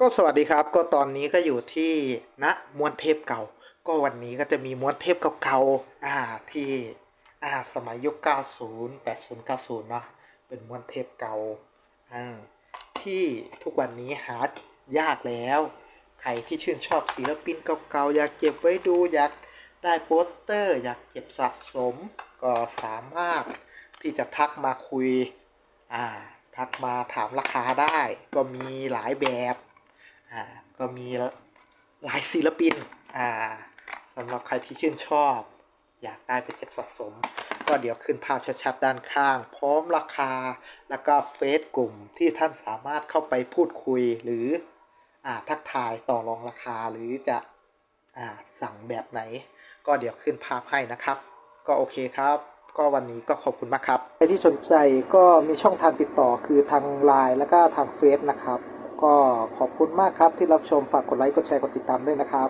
ก็สวัสดีครับ ก็ตอนนี้ก็อยู่ที่ณม้วนเทพเก่า ก็วันนี้ก็จะมีม้วนเทพเก่าๆอ่าที่อ่าสมัยยุค 90 80 90 เนาะเป็นม้วนเทพเก่าอ่าที่ทุกวันนี้หายากแล้ว ใครที่ชื่นชอบศิลปินเก่าๆอยากเก็บไว้ดูอยากได้โปสเตอร์ อยากเก็บสะสม ก็สามารถที่จะทักมาคุยอ่าทักมาถามราคาได้ ก็มีหลายแบบ อ่าก็มีหลายศิลปินอ่าสำหรับใครที่ชื่นชอบ อยากได้ไปเก็บสะสม ก็เดี๋ยวขึ้นภาพชัดๆด้านข้าง พร้อมราคา แล้วก็เฟซกลุ่มที่ท่านสามารถเข้าไปพูดคุยหรืออ่าทักทายต่อรองราคาหรือจะอ่าสั่งแบบไหน ก็เดี๋ยวขึ้นภาพให้นะครับ ก็โอเคครับ ก็วันนี้ก็ขอบคุณมากครับใครที่สนใจก็มีช่องทางติดต่อคือทาง Line แล้วก็ทางเฟซนะครับ ก็ขอบคุณมากครับที่รับชมฝากกดไลค์กดแชร์กดติดตามด้วยนะครับ